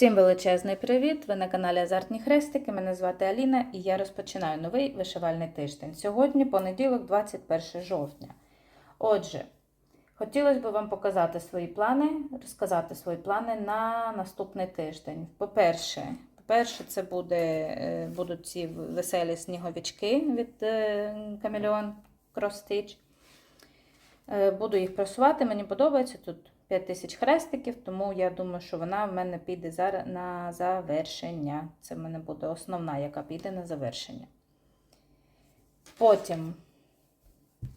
Всім величезний привіт! Ви на каналі Азартні Хрестики. Мене звати Аліна і я розпочинаю новий вишивальний тиждень. Сьогодні понеділок, 21 жовтня. Отже, хотілося б вам показати свої плани, розказати свої плани на наступний тиждень. По-перше, по-перше, це буде, е, будуть ці веселі сніговички від е, Chameleon Cross Stitch. Е, Буду їх просувати, мені подобається тут 5 тисяч хрестиків, тому я думаю, що вона в мене піде зараз на завершення. Це в мене буде основна, яка піде на завершення. Потім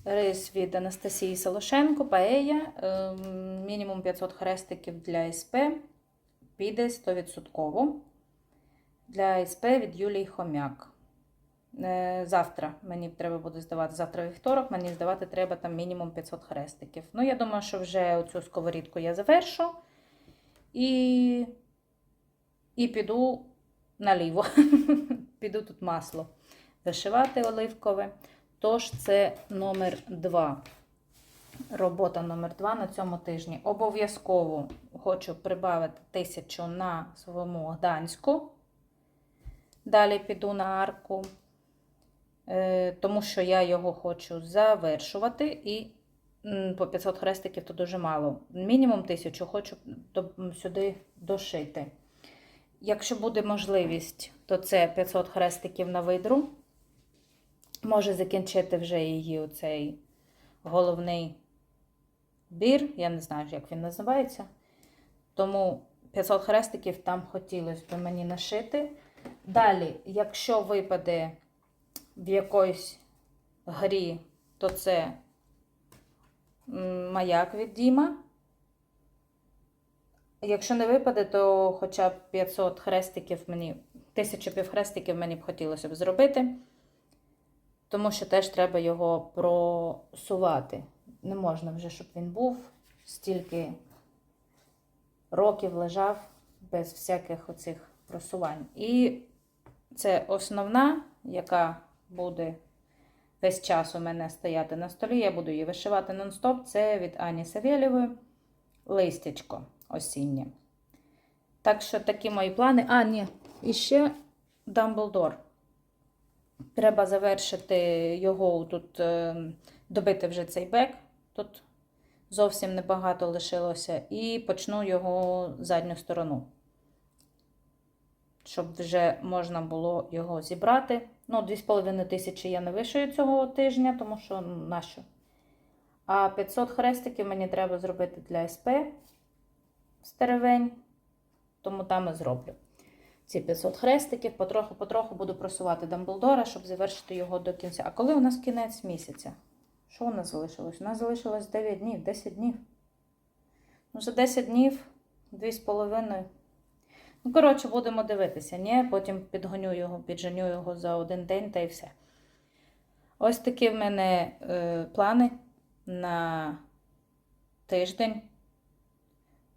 рис від Анастасії Солошенко, паея, ем, мінімум 500 хрестиків для СП, піде 100%. Для СП від Юлії Хомяк. Е, Завтра мені треба буде здавати, завтра вівторок, мені здавати треба там мінімум 500 хрестиків. Ну, я думаю, що вже оцю сковорідку я завершу і, і піду наліво. піду тут масло вишивати оливкове. Тож це номер 2. Робота номер 2 на цьому тижні. Обов'язково хочу прибавити тисячу на своєму Гданську. Далі піду на арку. Е, тому що я його хочу завершувати і по 500 хрестиків то дуже мало. Мінімум 1000 хочу сюди дошити. Якщо буде можливість, то це 500 хрестиків на видру. Може закінчити вже її оцей головний бір, я не знаю, як він називається. Тому 500 хрестиків там хотілося б мені нашити. Далі, якщо випаде в якоїсь грі, то це маяк від Діма. Якщо не випаде, то хоча б 500 хрестиків мені, 1000 півхрестиків мені б хотілося б зробити, тому що теж треба його просувати. Не можна вже, щоб він був стільки років лежав без всяких оцих просувань. І це основна, яка буде весь час у мене стояти на столі. Я буду її вишивати нон-стоп. Це від Ані Савєлєвої листячко осіннє. Так що такі мої плани. А, ні, і ще Дамблдор. Треба завершити його тут, е, добити вже цей бек. Тут зовсім небагато лишилося. І почну його задню сторону щоб вже можна було його зібрати. Ну, 2,5 тисячі я не вишию цього тижня, тому що ну, нащо? А 500 хрестиків мені треба зробити для СП стеревень, тому там і зроблю. Ці 500 хрестиків, потроху-потроху буду просувати Дамблдора, щоб завершити його до кінця. А коли у нас кінець місяця? Що у нас залишилось? У нас залишилось 9 днів, 10 днів. Ну, за 10 днів, 2,5. Ну, коротше, будемо дивитися, ні? Потім підгоню його, підженю його за один день та й все. Ось такі в мене е, плани на тиждень.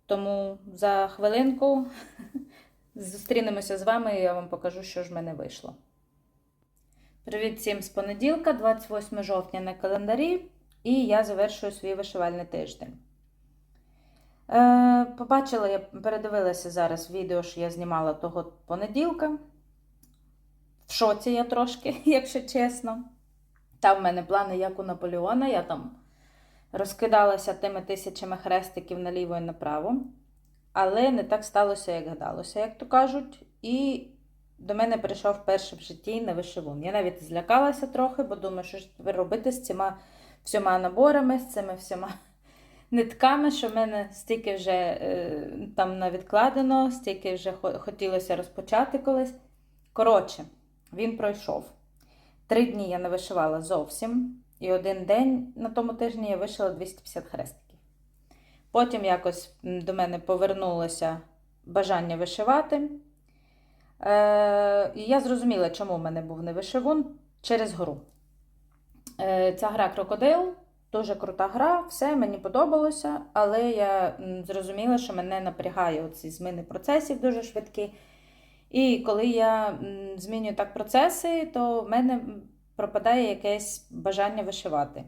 Тому за хвилинку зустрінемося з вами і я вам покажу, що ж в мене вийшло. Привіт всім з понеділка, 28 жовтня на календарі, і я завершую свій вишивальний тиждень. Е, Побачила, я передивилася зараз відео, що я знімала того понеділка. В шоці я трошки, якщо чесно. Там в мене плани, як у Наполеона. Я там розкидалася тими тисячами хрестиків наліво і направо. Але не так сталося, як гадалося, як то кажуть. І до мене прийшов перший в житті на вишивун. Я навіть злякалася трохи, бо думаю, що ж робити з цими всіма наборами, з цими всіма нитками, що в мене стільки вже е, там навідкладено, стільки вже хотілося розпочати колись. Коротше, він пройшов. Три дні я не вишивала зовсім. І один день на тому тижні я вишила 250 хрестиків. Потім якось до мене повернулося бажання вишивати. Е, І я зрозуміла, чому в мене був не вишивун через гру. Е, Ця гра крокодил. Дуже крута гра, все мені подобалося, але я зрозуміла, що мене напрягає ці зміни процесів дуже швидкі. І коли я змінюю так процеси, то в мене пропадає якесь бажання вишивати.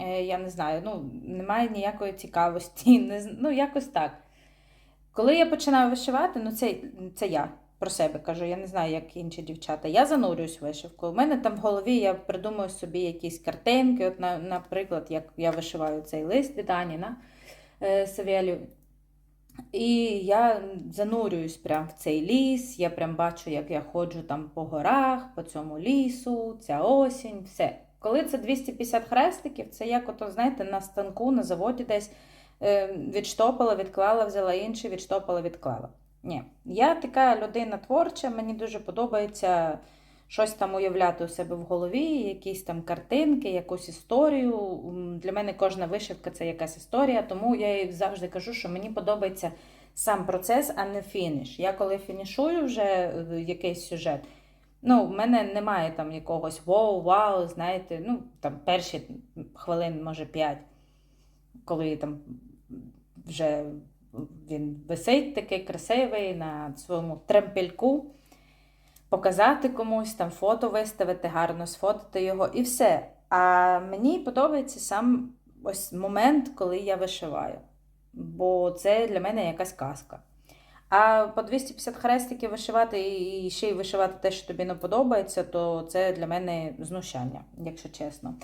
Е, Я не знаю, ну, немає ніякої цікавості, не, ну якось так. Коли я починаю вишивати, ну це, це я про себе кажу, я не знаю, як інші дівчата. Я занурююсь в вишивку. У мене там в голові я придумую собі якісь картинки. От, на, наприклад, як я вишиваю цей лист від Аніна е, Савєлю. І я занурююсь прямо в цей ліс, я прям бачу, як я ходжу там по горах, по цьому лісу, ця осінь, все. Коли це 250 хрестиків, це як ото, знаєте, на станку, на заводі десь е, відштопала, відклала, взяла інший, відштопала, відклала. Ні, я така людина творча, мені дуже подобається щось там уявляти у себе в голові, якісь там картинки, якусь історію. Для мене кожна вишивка це якась історія, тому я їй завжди кажу, що мені подобається сам процес, а не фініш. Я коли фінішую вже е, якийсь сюжет, ну, в мене немає там якогось воу, вау, знаєте, ну, там перші хвилин, може, п'ять, коли там вже він висить такий красивий на своєму тремпельку, показати комусь, там фото виставити, гарно сфотити його і все. А мені подобається сам ось момент, коли я вишиваю. Бо це для мене якась казка. А по 250 хрестиків вишивати і ще й вишивати те, що тобі не подобається, то це для мене знущання, якщо чесно.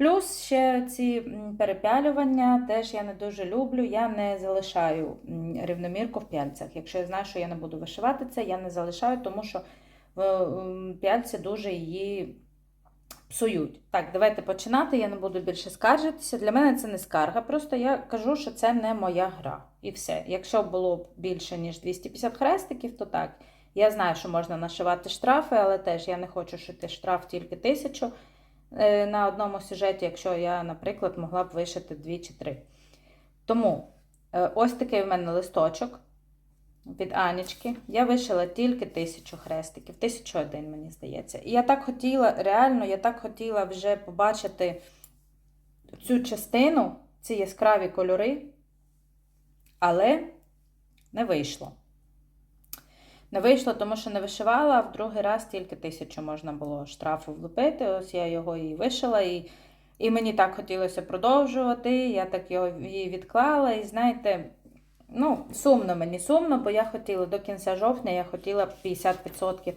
Плюс ще ці перепялювання теж я не дуже люблю. Я не залишаю рівномірку в пяльцях. Якщо я знаю, що я не буду вишивати це, я не залишаю, тому що пяльці дуже її псують. Так, давайте починати. Я не буду більше скаржитися. Для мене це не скарга. Просто я кажу, що це не моя гра. І все. Якщо було б більше, ніж 250 хрестиків, то так. Я знаю, що можна нашивати штрафи, але теж я не хочу шити штраф тільки тисячу на одному сюжеті, якщо я, наприклад, могла б вишити дві чи три. Тому е, ось такий в мене листочок від Анічки. Я вишила тільки тисячу хрестиків, тисячу один, мені здається. І я так хотіла, реально, я так хотіла вже побачити цю частину, ці яскраві кольори, але не вийшло. Не вийшло, тому що не вишивала, а в другий раз тільки тисячу можна було штрафу влупити. Ось я його і вишила, і, і мені так хотілося продовжувати. Я так його її відклала. І знаєте, ну, сумно мені сумно, бо я хотіла до кінця жовтня, я хотіла 50%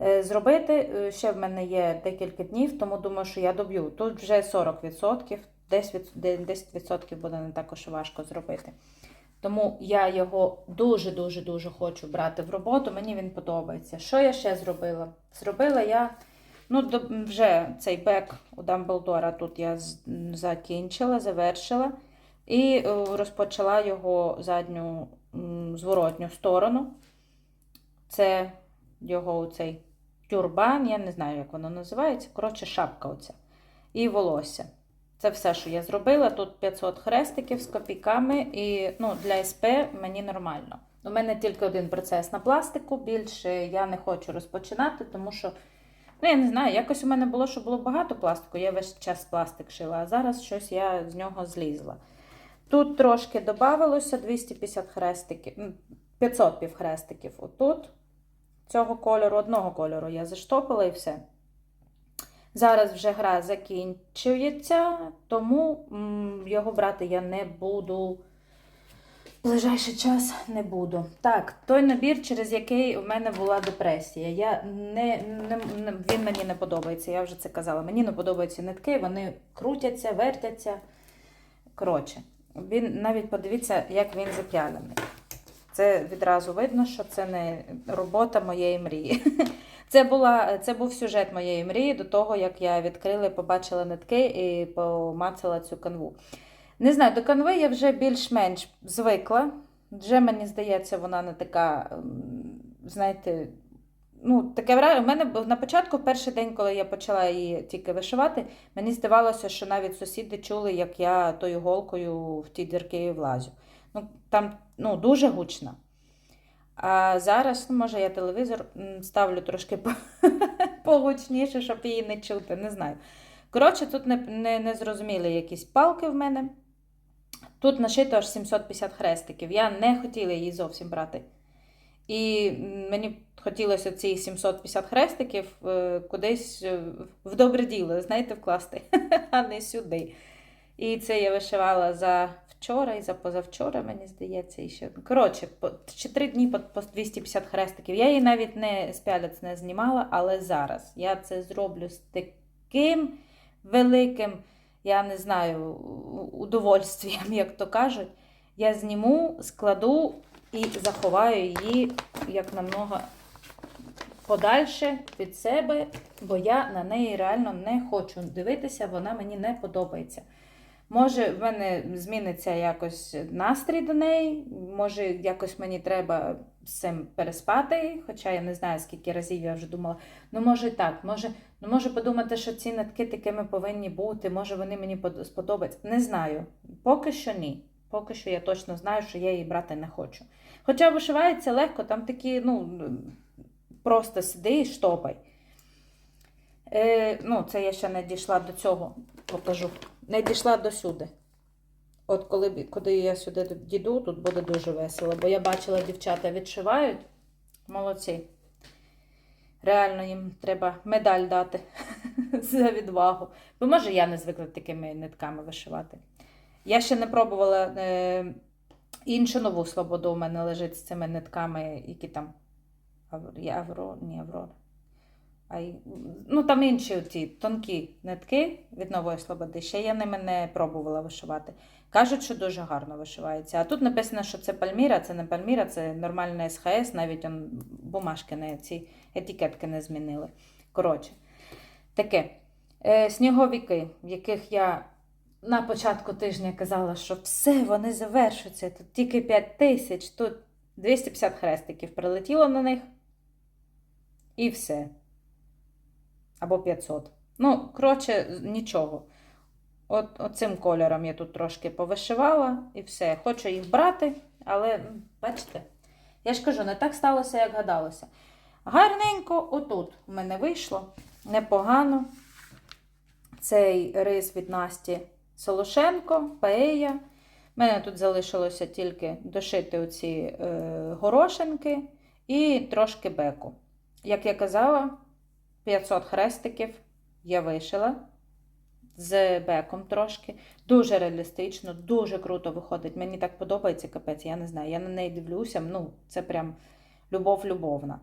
е, зробити. Е, Ще в мене є декілька днів, тому думаю, що я доб'ю. Тут вже 40%, десь від- де- 10% буде не також важко зробити. Тому я його дуже-дуже дуже хочу брати в роботу. Мені він подобається. Що я ще зробила? Зробила я ну, вже цей бек у Дамблдора тут я закінчила, завершила. І е, розпочала його задню зворотню сторону. Це його цей тюрбан, я не знаю, як воно називається. Коротше, шапка оця. І волосся. Це все, що я зробила. Тут 500 хрестиків з копійками, і ну, для СП мені нормально. У мене тільки один процес на пластику, більше я не хочу розпочинати, тому що, ну я не знаю, якось у мене було, що було багато пластику, я весь час пластик шила, а зараз щось я з нього злізла. Тут трошки додавалося 250 хрестиків, 500 півхрестиків. Отут цього кольору, одного кольору я заштопила і все. Зараз вже гра закінчується, тому його брати я не буду. В ближайший час не буду. Так, той набір, через який у мене була депресія. Я не, не, він мені не подобається, я вже це казала. Мені не подобаються нитки, вони крутяться, вертяться. Коротше, він навіть подивіться, як він зап'ялений. Це відразу видно, що це не робота моєї мрії. Це, була, це був сюжет моєї мрії до того, як я відкрила, побачила нитки і помацала цю канву. Не знаю, до канви я вже більш-менш звикла. Вже мені здається, вона не така, ем, знаєте, ну, таке враження. У мене на початку, перший день, коли я почала її тільки вишивати, мені здавалося, що навіть сусіди чули, як я тою голкою в ті дірки влазю. Ну, там ну, дуже гучно. А зараз, ну, може, я телевізор ставлю трошки погучніше, щоб її не чути, не знаю. Коротше, тут не, не, не зрозуміли якісь палки в мене. Тут нашито аж 750 хрестиків. Я не хотіла її зовсім брати. І мені хотілося ці 750 хрестиків е, кудись е, в добре діло, знаєте, вкласти, а не сюди. І це я вишивала за вчора і за позавчора, мені здається, і ще. Коротше, чи три дні по 250 хрестиків. Я її навіть не з пялець не знімала, але зараз я це зроблю з таким великим, я не знаю, удовольствієм, як то кажуть. Я зніму, складу і заховаю її як намного подальше від себе, бо я на неї реально не хочу дивитися, вона мені не подобається. Може, в мене зміниться якось настрій до неї, може, якось мені треба з цим переспати, хоча я не знаю, скільки разів я вже думала. Ну, може так, може, ну, може подумати, що ці нитки такими повинні бути, може вони мені под- сподобаються. Не знаю. Поки що ні. Поки що я точно знаю, що я її брати не хочу. Хоча вишивається легко, там такі, ну, просто сиди і штопай. Е, ну, це я ще не дійшла до цього, покажу. Не дійшла до сюди. От коли, коли я сюди дійду, тут буде дуже весело. Бо я бачила, дівчата відшивають. Молодці. Реально їм треба медаль дати за відвагу. Бо може я не звикла такими нитками вишивати. Я ще не пробувала е, іншу нову свободу у мене лежить з цими нитками, які там Авро, ні, Аврора. А й- ну, там інші ті тонкі нитки від нової слободи. Ще я ними не пробувала вишивати. Кажуть, що дуже гарно вишивається. А тут написано, що це Пальміра, це не Пальміра, це нормальна СХС, навіть он, бумажки не ці етикетки не змінили. Коротше, таке. Е, сніговики, в яких я на початку тижня казала, що все, вони завершуються. Тут тільки 5 тисяч, тут 250 хрестиків прилетіло на них. І все. Або 500. Ну, коротше, нічого. От, оцим кольором я тут трошки повишивала і все. Хочу їх брати, але бачите, я ж кажу, не так сталося, як гадалося. Гарненько отут у мене вийшло. Непогано. Цей рис від Насті Солошенко, паея. У мене тут залишилося тільки дошити оці е, горошинки і трошки беку. Як я казала, 500 хрестиків я вишила з беком трошки. Дуже реалістично, дуже круто виходить. Мені так подобається капець, я не знаю. Я на неї дивлюся. Ну, це прям любов-любовна.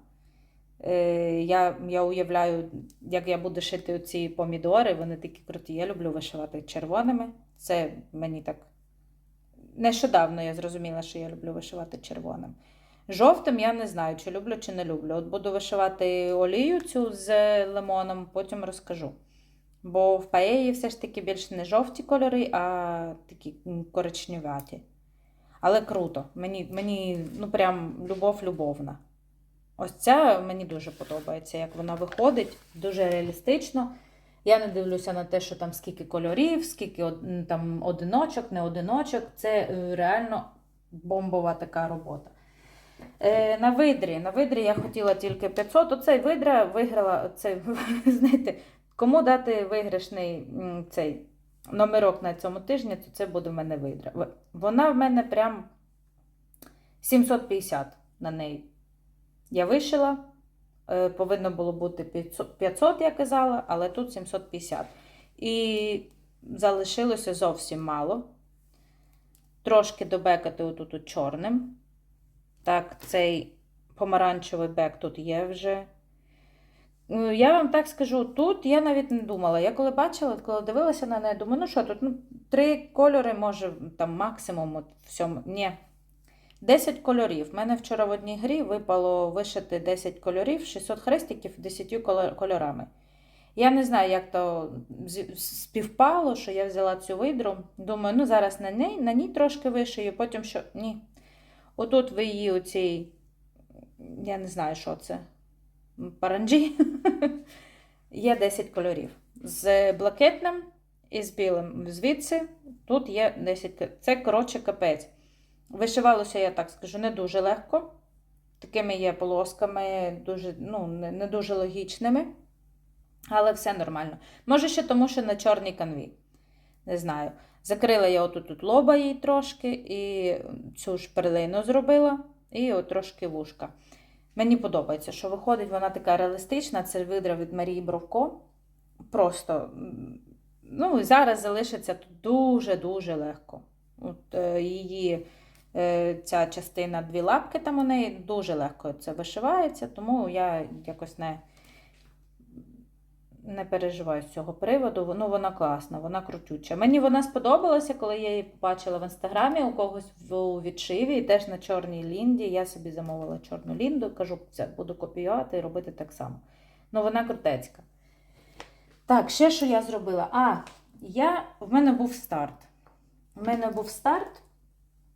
Е, я, я уявляю, як я буду шити ці помідори, вони такі круті. Я люблю вишивати червоними. Це мені так. Нещодавно я зрозуміла, що я люблю вишивати червоним. Жовтим я не знаю, чи люблю, чи не люблю. От буду вишивати олію цю з лимоном, потім розкажу. Бо в паеї все ж таки більш не жовті кольори, а такі коричневаті. Але круто. Мені, мені ну прям любов-любовна. Ось ця мені дуже подобається, як вона виходить, дуже реалістично. Я не дивлюся на те, що там скільки кольорів, скільки там одиночок, не одиночок. Це е, реально бомбова така робота. Е, на видрі. На видрі я хотіла тільки 500. Оцей видра виграла. Цей, знаєте, кому дати виграшний цей номерок на цьому тижні, то це буде в мене видра. Вона в мене прям 750 на неї. Я вишила. Е, Повинно було бути 500, 500, я казала, але тут 750. І залишилося зовсім мало. Трошки добекати отут от чорним. Так, цей помаранчевий бек тут є вже. Ну, Я вам так скажу, тут я навіть не думала. Я коли бачила, коли дивилася на неї, думаю, ну що тут, ну, три кольори, може, там максимум от всьому. Ні. 10 кольорів. У мене вчора в одній грі випало вишити 10 кольорів, 600 хрестиків 10 кольорами. Я не знаю, як то співпало, що я взяла цю видру. Думаю, ну зараз на ній, на ній трошки вишию, потім що. Ні. Отут в її оцій, я не знаю, що це. Паранджі. є 10 кольорів. З блакитним і з білим. Звідси тут є 10. Це, коротше, капець. Вишивалося, я так скажу, не дуже легко. Такими є полосками, дуже, ну, не дуже логічними. Але все нормально. Може, ще тому, що на чорній канві. Не знаю. Закрила я отут тут лоба їй трошки, і цю ж перлину зробила, і от трошки вушка. Мені подобається, що виходить, вона така реалістична. Це видра від Марії Бровко. Просто ну, зараз залишиться тут дуже-дуже легко. От, е, її е, ця частина, дві лапки там у неї дуже легко це вишивається, тому я якось не, не переживаю з цього приводу. Ну, вона класна, вона крутюча. Мені вона сподобалася, коли я її побачила в інстаграмі у когось в відшиві, і теж на чорній лінді. Я собі замовила чорну лінду, кажу, буду копіювати і робити так само. Ну, вона крутецька. Так, ще що я зробила? А, я, в мене був старт. У мене був старт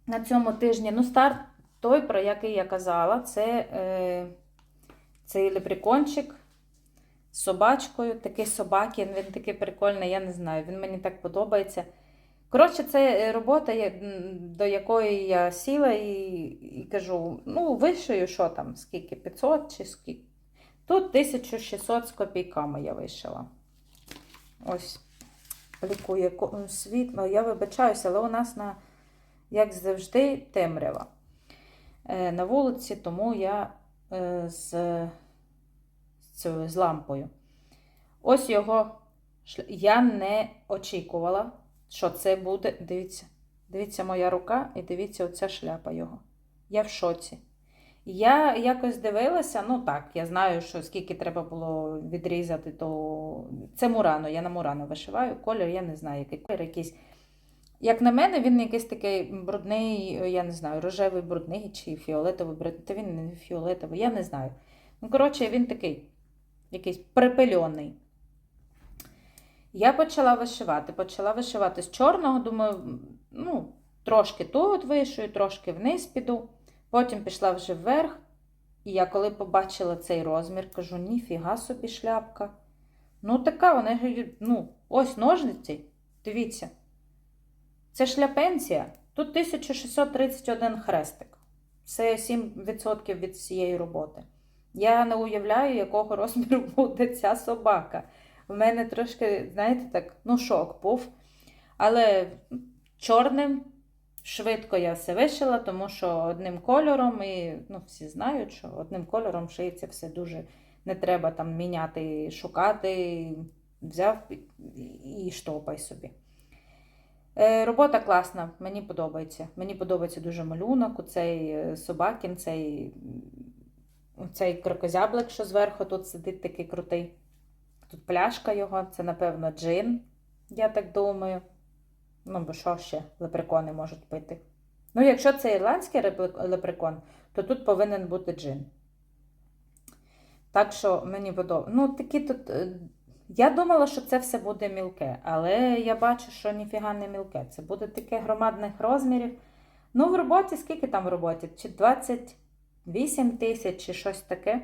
на цьому тижні. Ну, старт той, про який я казала, це е, цей лепрекончик собачкою. Такий собакін, він такий прикольний, я не знаю, він мені так подобається. Коротше, це робота, до якої я сіла і, і кажу: ну, вишию, що там, скільки, 500 чи скільки. Тут 1600 з копійками я вишила. Ось лікує ко- світло. Я вибачаюся, але у нас, на, як завжди, темрява е, на вулиці, тому я е, з, цю- з лампою. Ось його. Я не очікувала, що це буде. Дивіться, дивіться моя рука і дивіться оця шляпа його. Я в шоці. Я якось дивилася, ну так, я знаю, що скільки треба було відрізати, то це Мурано, я на Мурано вишиваю. Колір, я не знаю, який колір якийсь. Як на мене, він якийсь такий брудний, я не знаю, рожевий брудний чи фіолетовий брудний. Та він не фіолетовий, я не знаю. Ну, коротше, він такий, якийсь припильоний. Я почала вишивати. Почала вишивати з чорного, думаю, ну, трошки тут вишию, трошки вниз піду. Потім пішла вже вверх, і я коли побачила цей розмір, кажу, ніфіга собі шляпка. Ну, така, вона, ну, ось ножниці, дивіться. Це шляпенція. Тут 1631 хрестик. Це 7% від всієї роботи. Я не уявляю, якого розміру буде ця собака. В мене трошки, знаєте, так, ну, шок був. Але чорним Швидко я все вишила, тому що одним кольором, і ну, всі знають, що одним кольором шиється все дуже не треба там міняти, шукати, взяв і штопай собі. Е, робота класна, мені подобається. Мені подобається дуже малюнок, оцей е, собакін, цей, цей крокозяблик, що зверху тут сидить такий крутий. Тут пляшка його, це, напевно, джин, я так думаю. Ну, бо що ще лепрекони можуть пити? Ну, якщо це ірландський лепрекон, то тут повинен бути джин. Так що мені подобається. Ну, такі тут. е, Я думала, що це все буде мілке, але я бачу, що ніфіга не мілке. Це буде таке громадних розмірів. Ну, в роботі, скільки там в роботі? Чи 28 тисяч, чи щось таке.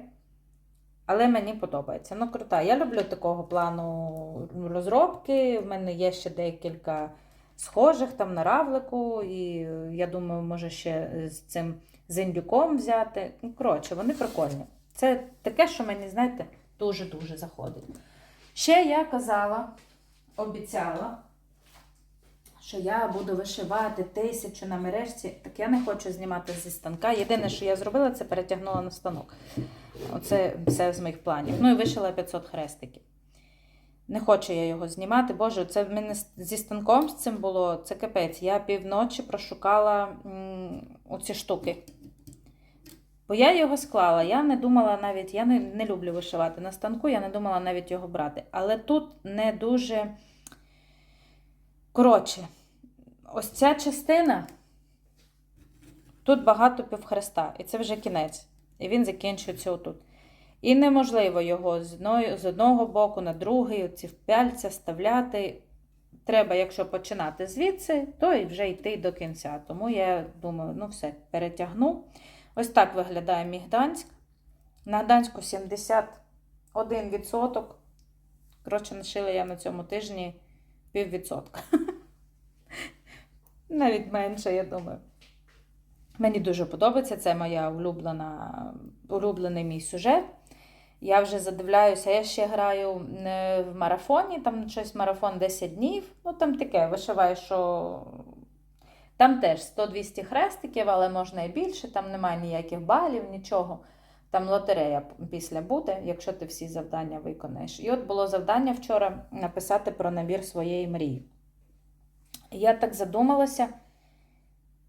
Але мені подобається. Ну, крута. Я люблю такого плану розробки. В мене є ще декілька схожих там на равлику, і я думаю, може ще з цим з взяти. Ну, коротше, вони прикольні. Це таке, що мені, знаєте, дуже-дуже заходить. Ще я казала, обіцяла, що я буду вишивати тисячу на мережці. Так я не хочу знімати зі станка. Єдине, що я зробила, це перетягнула на станок. Оце все з моїх планів. Ну і вишила 500 хрестиків. Не хочу я його знімати. Боже, це в мене зі станком з цим було. Це капець. Я півночі прошукала оці штуки. Бо я його склала. Я не думала навіть, я не, не люблю вишивати на станку, я не думала навіть його брати. Але тут не дуже. Коротше, ось ця частина. Тут багато півхреста, і це вже кінець. І він закінчується отут. І неможливо його з, одної, з одного боку на другий, ці пяльця вставляти. Треба, якщо починати звідси, то і вже йти до кінця. Тому я думаю, ну все, перетягну. Ось так виглядає мій Гданськ. На Гданську 71%. Коротше, нашила я на цьому тижні піввідсотка. Навіть менше, я думаю. Мені дуже подобається. Це моя улюблена, улюблений мій сюжет. Я вже задивляюся, я ще граю е, в марафоні, там щось марафон 10 днів. Ну, там таке, вишиваю, що там теж 100-200 хрестиків, але можна і більше, там немає ніяких балів, нічого. Там лотерея після буде, якщо ти всі завдання виконаєш. І от було завдання вчора написати про набір своєї мрії. Я так задумалася,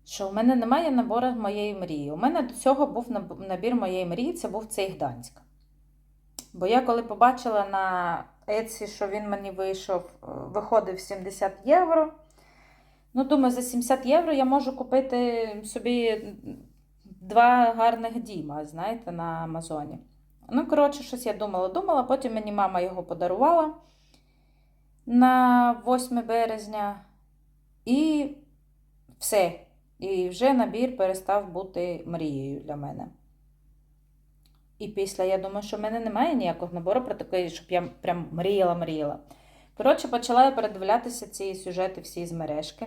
що в мене немає набору моєї мрії. У мене до цього був набір моєї мрії, це був цей Гданськ. Бо я коли побачила на Etsy, що він мені вийшов, е, виходив 70 євро. Ну, думаю, за 70 євро я можу купити собі два гарних діма, знаєте, на Амазоні. Ну, коротше, щось я думала, думала, потім мені мама його подарувала на 8 березня. І все. І вже набір перестав бути мрією для мене. І після я думаю, що в мене немає ніякого набору про такий, щоб я прям мріяла-мріяла. Коротше, почала я передивлятися ці сюжети всі з мережки.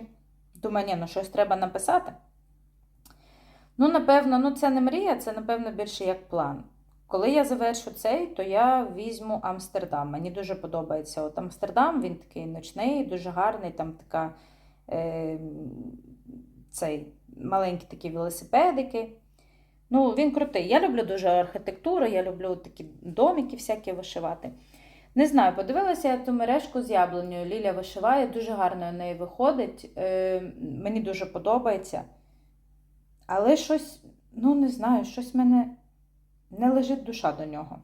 Думаю, ні, ну щось треба написати. Ну, напевно, ну це не мрія, це, напевно, більше як план. Коли я завершу цей, то я візьму Амстердам. Мені дуже подобається от Амстердам, він такий ночний, дуже гарний, там така цей маленькі такі велосипедики. Ну, він крутий. Я люблю дуже архітектуру, я люблю такі домики всякі вишивати. Не знаю, подивилася я ту мережку з яблунею. Ліля вишиває, дуже гарно у неї виходить. Е, мені дуже подобається. Але щось, ну не знаю, щось в мене не лежить душа до нього.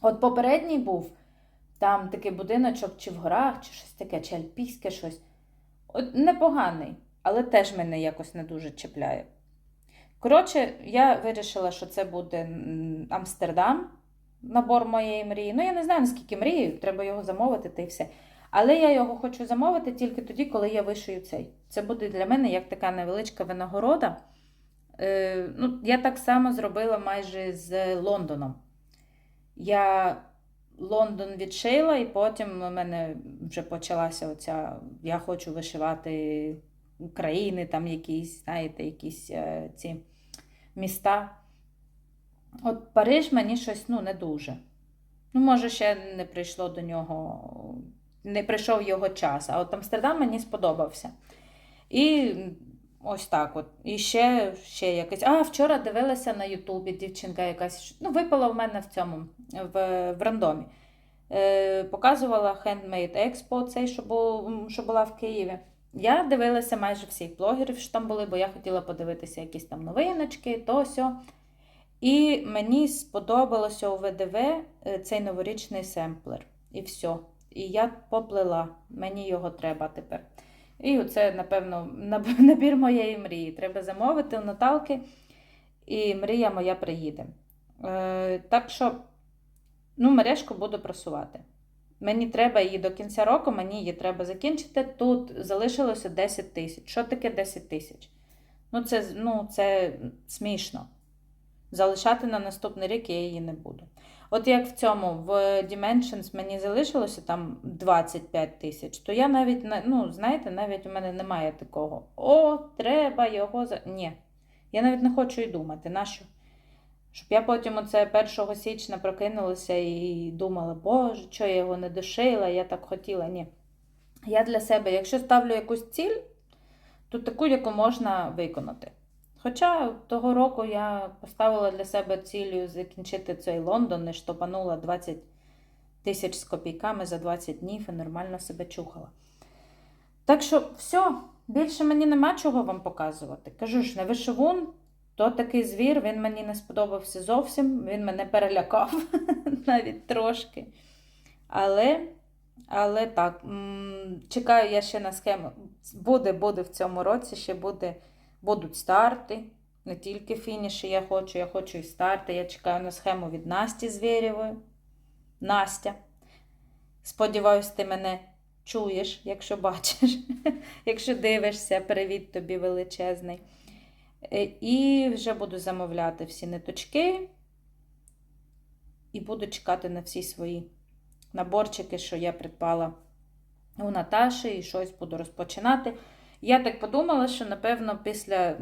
От попередній був там такий будиночок, чи в горах, чи щось таке, чи альпійське щось. От непоганий, але теж мене якось не дуже чіпляє. Коротше, я вирішила, що це буде Амстердам, набор моєї мрії. Ну, я не знаю, наскільки мрію, треба його замовити та й все. Але я його хочу замовити тільки тоді, коли я вишию цей. Це буде для мене як така невеличка винагорода. Е, ну, я так само зробила майже з Лондоном. Я Лондон відшила, і потім у мене вже почалася оця. Я хочу вишивати країни, там якісь, знаєте, якісь е, ці міста. От Париж мені щось ну, не дуже. Ну, може, ще не прийшло до нього, не прийшов його час. А от Амстердам мені сподобався. І ось так от. І ще, ще якось. А, вчора дивилася на Ютубі дівчинка якась. Ну, випала в мене в цьому, в, в рандомі. Е, показувала Handmade Expo, цей, що, був, що була в Києві. Я дивилася майже всіх блогерів, що там були, бо я хотіла подивитися якісь там новиночки, то сьо. І мені сподобалося у ВДВ е, цей новорічний семплер. І все. І я поплила. Мені його треба тепер. І оце, напевно, набір моєї мрії. Треба замовити у Наталки, і мрія моя приїде. Е, так що, ну, мережку буду просувати. Мені треба її до кінця року, мені її треба закінчити. Тут залишилося 10 тисяч. Що таке 10 тисяч? Ну, це, ну, це смішно. Залишати на наступний рік я її не буду. От як в цьому, в Dimensions мені залишилося там 25 тисяч, то я навіть, ну, знаєте, навіть у мене немає такого. О, треба його за. Ні. Я навіть не хочу і думати, нащо? Щоб я потім оце 1 січня прокинулася і думала, боже, що я його не дошила, я так хотіла. Ні. Я для себе, якщо ставлю якусь ціль, то таку, яку можна виконати. Хоча того року я поставила для себе цілею закінчити цей Лондон і штопанула 20 тисяч з копійками за 20 днів і нормально себе чухала. Так що, все, більше мені нема чого вам показувати. Кажу ж, не вишивун, то такий звір, він мені не сподобався зовсім, він мене перелякав навіть трошки. Але, але так, чекаю я ще на схему. Буде, буде в цьому році, ще буде, будуть старти. Не тільки фініші я хочу, я хочу і старти. Я чекаю на схему від Насті Звєрєвої. Настя. Сподіваюсь, ти мене чуєш, якщо бачиш, якщо дивишся, привіт тобі величезний. Е, І вже буду замовляти всі ниточки. І буду чекати на всі свої наборчики, що я придбала у Наташі, і щось буду розпочинати. Я так подумала, що, напевно, після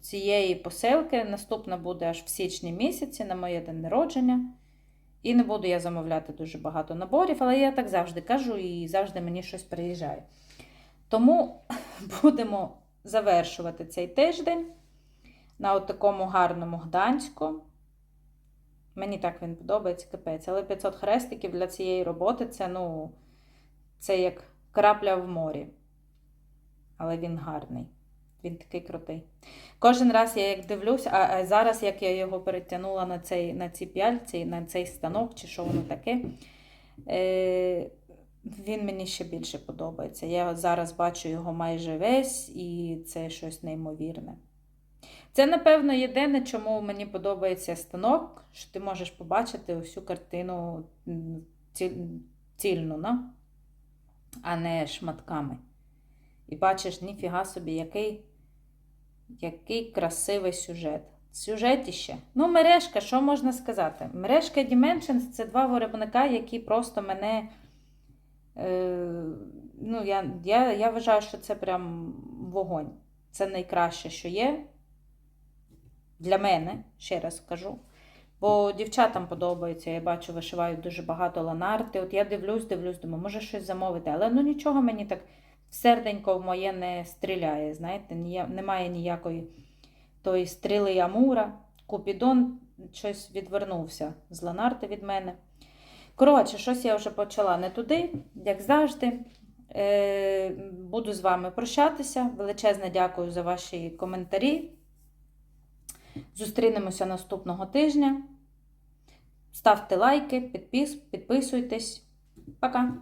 цієї посилки наступна буде аж в січні місяці на моє день народження. І не буду я замовляти дуже багато наборів, але я так завжди кажу і завжди мені щось приїжджає. Тому будемо завершувати цей тиждень на от такому гарному Гданську. Мені так він подобається, капець. Але 500 хрестиків для цієї роботи це, ну, це як крапля в морі. Але він гарний. Він такий крутий. Кожен раз я як дивлюсь, а, зараз, як я його перетягнула на, цей, на ці п'яльці, на цей станок, чи що воно таке, е, він мені ще більше подобається. Я зараз бачу його майже весь, і це щось неймовірне. Це, напевно, єдине, чому мені подобається станок, що ти можеш побачити всю картину цільну, а не шматками. І бачиш, ніфіга собі, який, який красивий сюжет. Сюжетіще. Ну, мережка, що можна сказати? Мережка Dimensions це два виробника, які просто мене. Е, ну, я, я, я вважаю, що це прям вогонь. Це найкраще, що є. Для мене, ще раз кажу. Бо дівчатам подобається, я бачу, вишивають дуже багато ланарти. От я дивлюсь, дивлюсь, думаю, може щось замовити. Але ну нічого мені так серденько в моє не стріляє. Знаєте, немає ніякої тої стріли Амура. Купідон щось відвернувся з ланарти від мене. Коротше, щось я вже почала не туди, як завжди. Е, буду з вами прощатися. Величезне дякую за ваші коментарі. Зустрінемося наступного тижня. Ставте лайки, підпис, підписуйтесь. Пока!